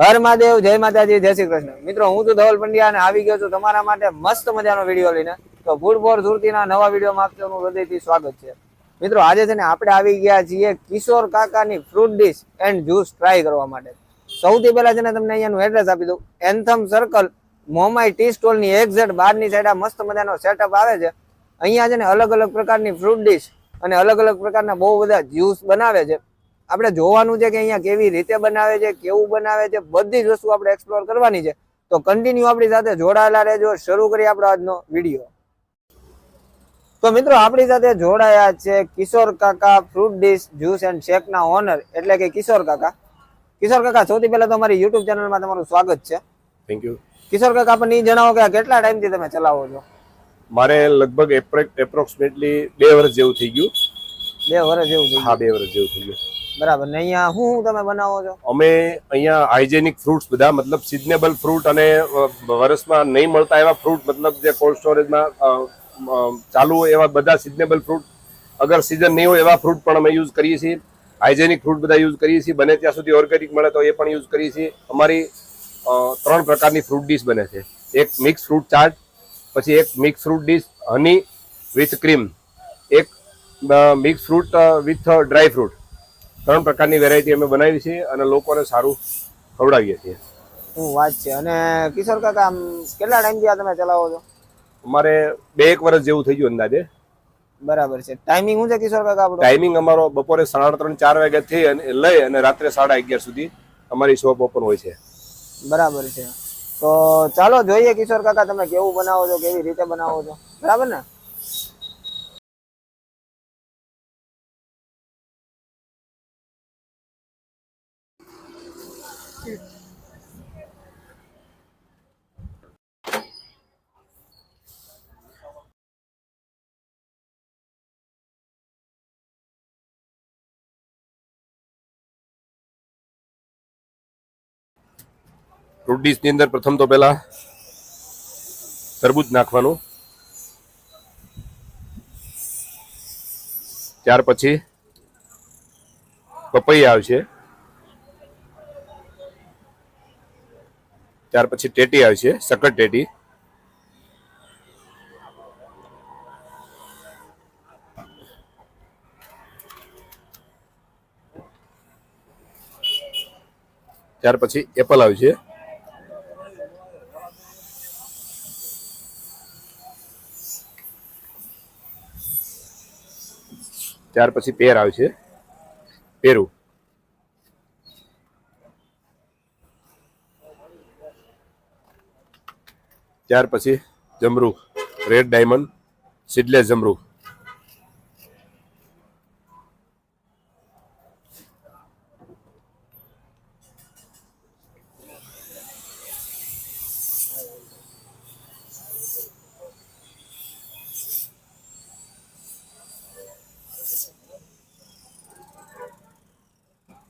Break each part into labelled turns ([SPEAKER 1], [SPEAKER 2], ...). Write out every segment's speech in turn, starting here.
[SPEAKER 1] હર મહાદેવ, જય માતાજી, જય શ્રી કૃષ્ણ. મિત્રો, હું છું ધવલ પંડ્યા અને આવી ગયો છું તમારા માટે મસ્ત મજાનો વીડિયો લઈને. તો ફૂડ ફોર સુરતીના નવા વિડીયોમાં આપ સૌનું હૃદયથી સ્વાગત છે. મિત્રો, આજે છે ને આપણે આવી ગયા છીએ કિશોર કાકાની fruit dish and juice try કરવા માટે. સૌથી પહેલા છે ને તમને અહીંયાનું એડ્રેસ આપી દઉં. એન્થમ સર્કલ મોમાઈ ટી સ્ટોલની એક્ઝેક્ટ બહારની સાઈડ મસ્ત મજાનો સેટઅપ આવે છે. અહીંયા છે ને અલગ અલગ પ્રકારની ફ્રૂટ ડીશ અને અલગ અલગ પ્રકારના બહુ બધા જ્યુસ બનાવે છે. આપણે જોવાનું છે કે અહીંયા કેવી રીતે બનાવે છે કેવું બનાવે છે બધી જ વસ્તુ આપણે એક્સપ્લોર કરવાની છે. તો કન્ટિન્યુ આપણી સાથે જોડાયેલા રહેજો. શરૂ કરીએ આપણો આજનો વીડિયો તો મિત્રો આપણી સાથે જોડાયા છે Kishore Kaka fruit dish juice and શેકના owner એટલે કે કિશોર કાકા. કિશોર કાકા સૌથી પહેલા તો અમારી યુટ્યુબ ચેનલમાં તમારું સ્વાગત છે.
[SPEAKER 2] થેન્ક યુ
[SPEAKER 1] કિશોર કાકા આપણને એ જણાવો કે કેટલા ટાઈમથી તમે ચલાવો છો?
[SPEAKER 2] મારે લગભગ એપ્રોક્સિમેટલી બે વર્ષ જેવું થઈ ગયું.
[SPEAKER 1] બે વર્ષ જેવું
[SPEAKER 2] હા બે વર્ષ જેવું થઈ ગયું.
[SPEAKER 1] બરાબર. ને અહીંયા શું તમે બનાવો છો?
[SPEAKER 2] અમે અહીંયા હાઇજેનિક ફ્રૂટ્સ બધા, મતલબ સિઝનેબલ ફ્રૂટ અને વર્ષમાં નહીં મળતા એવા ફ્રૂટ, મતલબ જે કોલ્ડ સ્ટોરેજમાં ચાલુ હોય એવા બધા સિઝનેબલ ફ્રૂટ. અગર સિઝન નહીં હોય એવા ફ્રૂટ પણ અમે યુઝ કરીએ છીએ. હાઇજેનિક ફ્રૂટ બધા યુઝ કરીએ છીએ. બને ત્યાં સુધી ઓર્ગેનિક મળે તો એ પણ યુઝ કરીએ છીએ. અમારી ત્રણ પ્રકારની ફ્રૂટ ડીશ બને છે. એક મિક્સ ફ્રૂટ ચાટ, પછી એક mix fruit dish, honey with cream. એક mix fruit with dry fruit. ત્રણ પ્રકારની વેરાયટી અમે બનાવી છે અને લોકોને સારું ખવડાવીએ છીએ.
[SPEAKER 1] શું વાત છે. અને કિશોર કાકા આમ કેટલા ટાઈમથી આ તમે ચલાવો છો?
[SPEAKER 2] અમારે બે એક વર્ષ જેવું થઈ ગયું અંદાજે.
[SPEAKER 1] બરાબર છે. ટાઈમિંગ શું છે કિશોર કાકા આપણો?
[SPEAKER 2] ટાઈમિંગ અમારો બપોરે સાડા ત્રણ ચાર વાગ્યાથી અને લઈ અને રાત્રે સાડા અગિયાર સુધી અમારી શોપ ઓપન હોય છે.
[SPEAKER 1] બરાબર છે. તો ચાલો જોઈએ કિશોર કાકા તમે કેવું બનાવો છો કેવી રીતે બનાવો છો? બરાબર ને?
[SPEAKER 2] ફ્રૂટ ડીશની અંદર પ્રથમ તો પહેલાં તરબૂચ નાખવાનું. ત્યાર પછી પપૈયા આવશે. ત્યાર પછી ટેટી આવશે, સકર ટેટી. ત્યાર પછી એપલ આવશે. ત્યાર પછી પેર આવશે પેરું. ત્યાર પછી જમરૂ. રેડ ડાયમંડ સીડલેસ જમરૂખ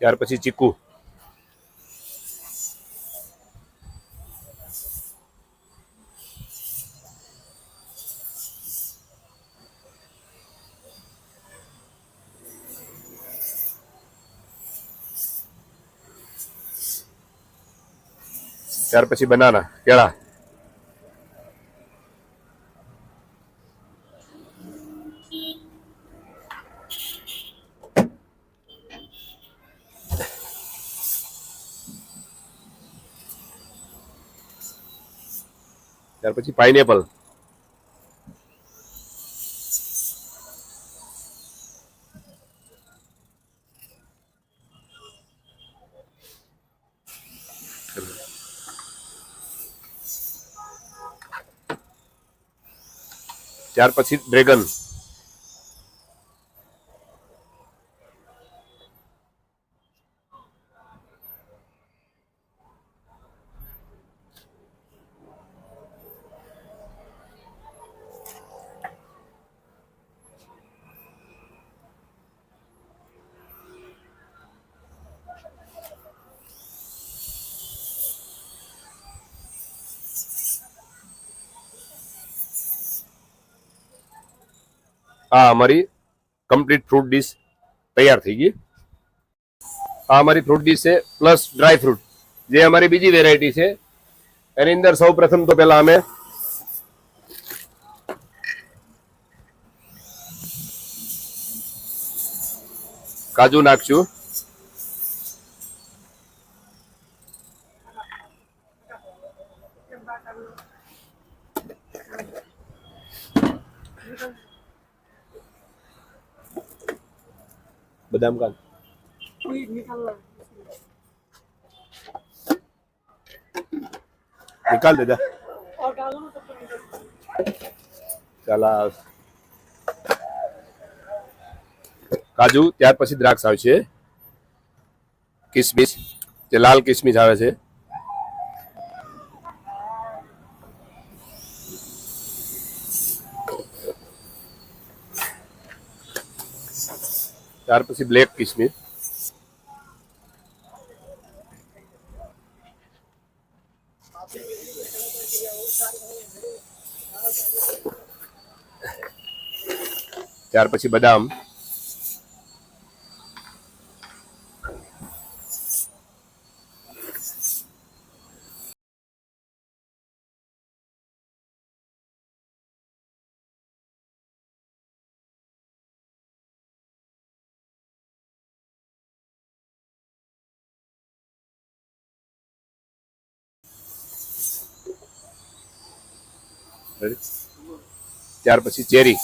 [SPEAKER 2] ત્યાર પછી ચીકુ ત્યાર પછી બનાના કેળા પછી પાઇનેપલ ત્યાર પછી ડ્રેગન આ અમારી કમ્પ્લીટ ફ્રૂટ ડીશ તૈયાર થઈ ગઈ. આ અમારી ફ્રૂટ ડીશ છે પ્લસ ડ્રાય ફ્રૂટ જે અમારી બીજી વેરાયટી છે. એની અંદર સૌ પ્રથમ તો પેલા અમે કાજુ નાખશું. બદામ નિકાલ દેજા ચાલા કાજુ, ત્યાર પછી દ્રાક્ષ આવશે કિસમિસ, જે લાલ કિસમિસ આવે છે. ત્યાર પછી બ્લેક કિસમિસ ત્યાર પછી બદામ Ready? ત્યાર પછી ચેરી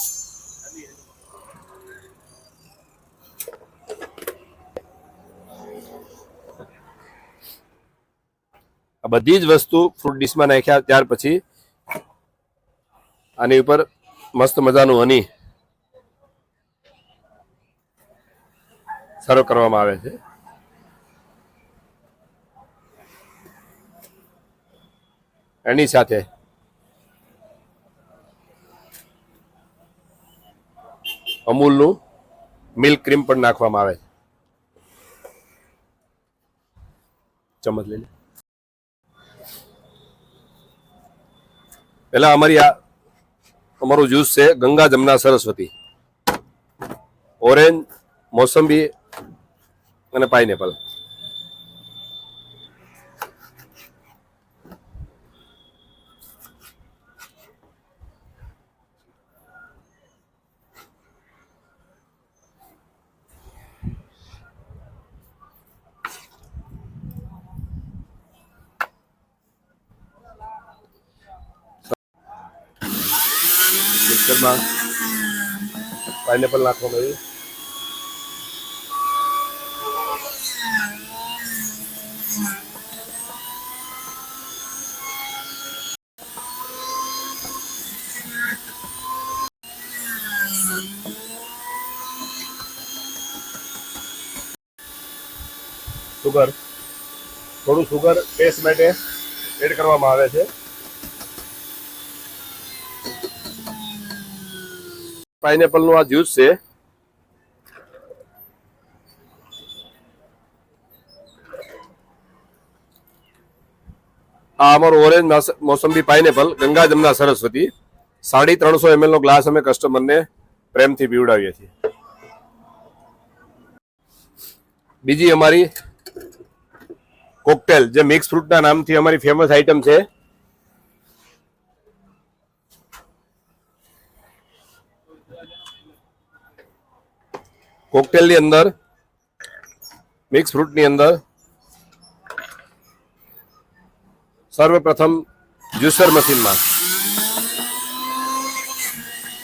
[SPEAKER 2] આ બધી જ વસ્તુ ફ્રૂટ ડીશમાં નાખ્યા ત્યાર પછી આની ઉપર મસ્ત મજાનું હની સર્વ કરવામાં આવે છે એની સાથે અમૂલનું મિલ્ક ક્રીમ પણ નાખવામાં આવે છે. ચમચ લઈ લે. પેલા અમારી આ, અમારું જ્યુસ છે ગંગા જમના સરસ્વતી. ઓરેન્જ, મોસંબી અને પાઇનેપલ. મિક્સરમાં પાઇનેપલ નાખવાનું આવ્યું સુગર થોડું સુગર ટેસ્ટ માટે એડ કરવામાં આવે છે. પાઇનેપલનું આ જ્યુસ છે. આ અમારું ઓરેન્જ મોસંબી પાઇનેપલ ગંગા જમના સરસ્વતી. સાડી ત્રણસો એમએલ નો ગ્લાસ અમે કસ્ટમરને પ્રેમથી પીવડાવીએ છીએ. બીજી અમારી કોકટેલ, જે મિક્સ ફ્રૂટના નામથી અમારી ફેમસ આઈટમ છે. કોકટેલની અંદર મિક્સ ફ્રૂટની અંદર, સર્વપ્રથમ જ્યુસર મશીનમાં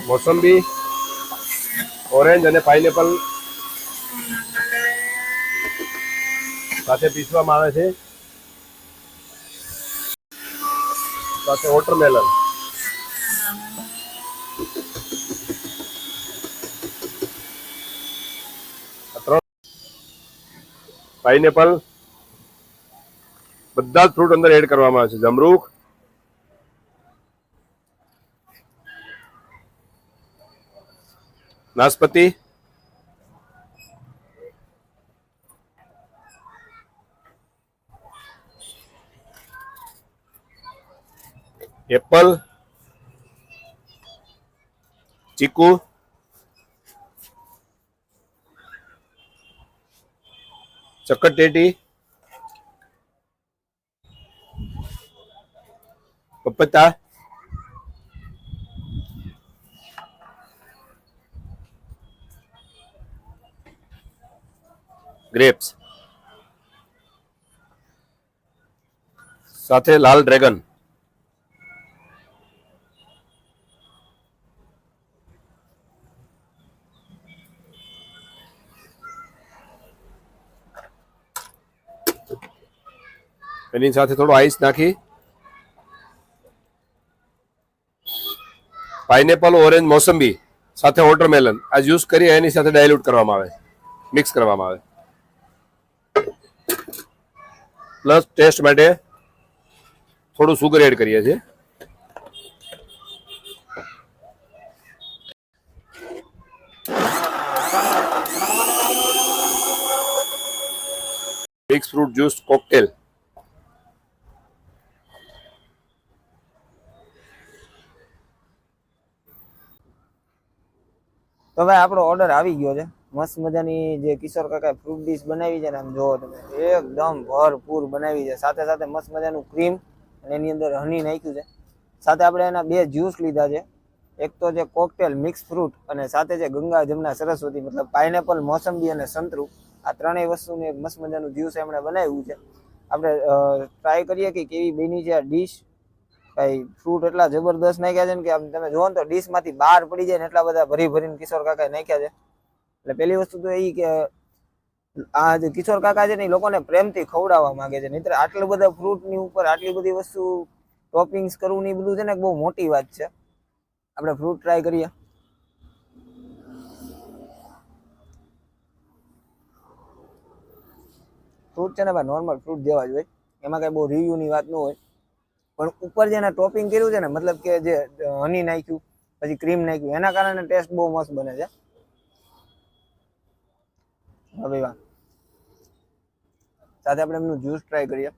[SPEAKER 2] મોસંબી ઓરેન્જ અને પાઇનેપલ સાથે પીસવામાં આવે છે. સાથે વોટરમેલન પાઇનેપલ. બધા જ ફ્રૂટ અંદર એડ કરવામાં આવે છે. જમરૂખ. નાશપતિ એપલ. ચીકુ. चकटेटी पपता। ग्रेप्स। साथ लाल ड्रेगन। એની સાથે થોડો આઈસ નાખી. પાઇનેપલ, ઓરેન્જ, મોસંબી સાથે વોટરમેલન. આ જ્યુસ કરી એની સાથે ડાયલ્યુટ કરવામાં આવે. મિક્સ કરવામાં આવે. પ્લસ ટેસ્ટ માટે થોડું સુગર એડ કરીએ છીએ. મિક્સ ફ્રૂટ જ્યુસ કોકટેલ
[SPEAKER 1] તો ભાઈ, આપણો ઓર્ડર આવી ગયો છે. મસ્ત મજાની જે કિશોર કાકા ફ્રૂટ ડીશ બનાવી છે ને, આમ જોવો તમે, એકદમ ભરપૂર બનાવી છે. સાથે સાથે મસ્ત મજાનું ક્રીમ અને એની અંદર હની નાખ્યું છે. સાથે આપણે એના બે જ્યુસ લીધા છે. એક તો જે કોકટેલ મિક્સ ફ્રૂટ અને સાથે જે ગંગા જમના સરસ્વતી, મતલબ પાઇનેપલ મોસંબી અને સંતરું, આ ત્રણેય વસ્તુનું એક મસ્ત મજાનું જ્યુસ એમણે બનાવ્યું છે. આપણે ટ્રાય કરીએ કે કેવી બની છે આ ડીશ ભાઈ ફ્રૂટ એટલા જબરદસ્ત નાખ્યા છે ને કે આમ તમે જોવો ને તો ડીશમાંથી બહાર પડી જાય ને એટલા બધા ભરી ભરીને કિશોર કાકાએ નાખ્યા છે. એટલે પેલી વસ્તુ તો એ કે આ જે કિશોર કાકા છે ને એ લોકોને પ્રેમથી ખવડાવવા માંગે છે. નહીતર આટલું બધા ફ્રૂટની ઉપર આટલી બધી વસ્તુ ટોપિંગ્સ કરવું ને એ બધું છે ને બહુ મોટી વાત છે. આપણે ફ્રૂટ ટ્રાય કરીએ. ફ્રૂટ છે ને ભાઈ નોર્મલ ફ્રૂટ જેવા જ હોય. એમાં કઈ બહુ રિવ્યુ ની વાત ન હોય. પણ ઉપર જેને ટોપિંગ કર્યું છે ને, મતલબ કે જે હની નાખ્યું, પછી ક્રીમ નાખ્યું, એના કારણે ટેસ્ટ બહુ મસ્ત બને છે. હવે વાત સાથે આપણે એમનું જ્યુસ ટ્રાય કરીએ.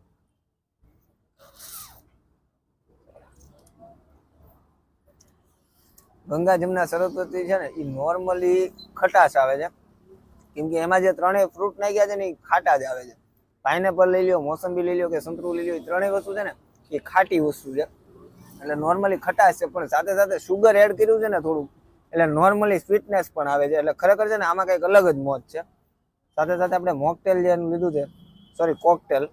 [SPEAKER 1] ગંગા જમના સરસ્વતી છે ને એ નોર્મલી ખટાશ આવે છે. કેમ કે એમાં જે ત્રણેય ફ્રૂટ નાખ્યા છે ને એ ખાટા જ આવે છે. પાઇનેપલ લઈ લ્યો, મોસંબી લઈ લ્યો કે સંતરું લઈ લ્યો એ ત્રણેય વસ્તુ છે ને એ ખાટી વસ્તુ છે. એટલે નોર્મલી ખટાશ છે, પણ સાથે સાથે સુગર એડ કર્યું છે ને થોડું એટલે નોર્મલી સ્વીટનેસ પણ આવે છે. એટલે ખરેખર છે ને, આમાં કંઈક અલગ જ મોજ છે. સાથે સાથે આપણે મોકટેલ જે લીધું છે સોરી કોકટેલ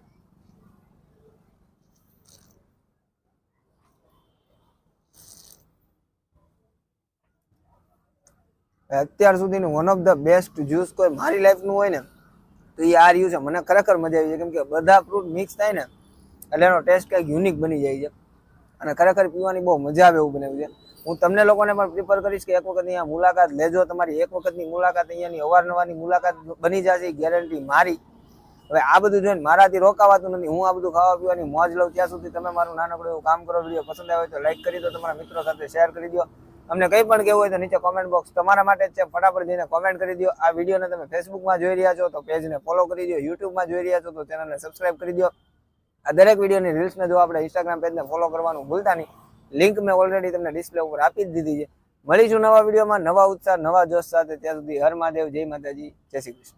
[SPEAKER 1] અત્યાર સુધીનું one of the best juice કોઈ મારી લાઈફનું હોય ને, તો એ આ રહ્યું છે. મને ખરેખર મજા આવી છે. કેમ કે બધા ફ્રૂટ મિક્સ થાય ને એટલે એનો ટેસ્ટ કંઈક યુનિક બની જાય છે. અને ખરેખર પીવાની બહુ મજા આવે એવું બનાવ્યું છે. હું તમને લોકોને પણ પ્રિફર કરીશ કે એક વખત અહીંયા મુલાકાત લેજો. તમારી એક વખતની મુલાકાત અહીંયાની અવારનવારની મુલાકાત બની જશે ગેરંટી મારી. હવે આ બધું જોઈને મારાથી રોકાવાતું નથી. હું આ બધું ખાવા પીવાની મોજ લઉં ત્યાં સુધી તમે મારું નાનકડું એવું કામ કરો વીડિયો પસંદ આવે તો લાઈક કરી દો, તમારા મિત્રો સાથે શેર કરી દો. અમને કંઈ પણ કહેવું હોય તો નીચે કોમેન્ટ બોક્સ તમારા માટે જ છે. ફટાફટ જઈને કોમેન્ટ કરી દો. આ વિડીયોને તમે ફેસબુકમાં જોઈ રહ્યા છો તો પેજને ફોલો કરી દો. યુટ્યુબમાં જોઈ રહ્યા છો તો ચેનલને સબસ્ક્રાઇબ કરી દો. આ દરેક વિડીયોની રીલ્સને જો આપણે ઇન્સ્ટાગ્રામ પેજને ફોલો કરવાનું ભૂલતા નહીં લિંક મેં ઓલરેડી તમને ડિસ્પ્લે ઉપર આપી જ દીધી છે. મળીશું નવા વિડીયોમાં. નવા ઉત્સાહ, નવા જોશ સાથે ત્યાં સુધી હર મહાદેવ, જય માતાજી, જય શ્રી કૃષ્ણ.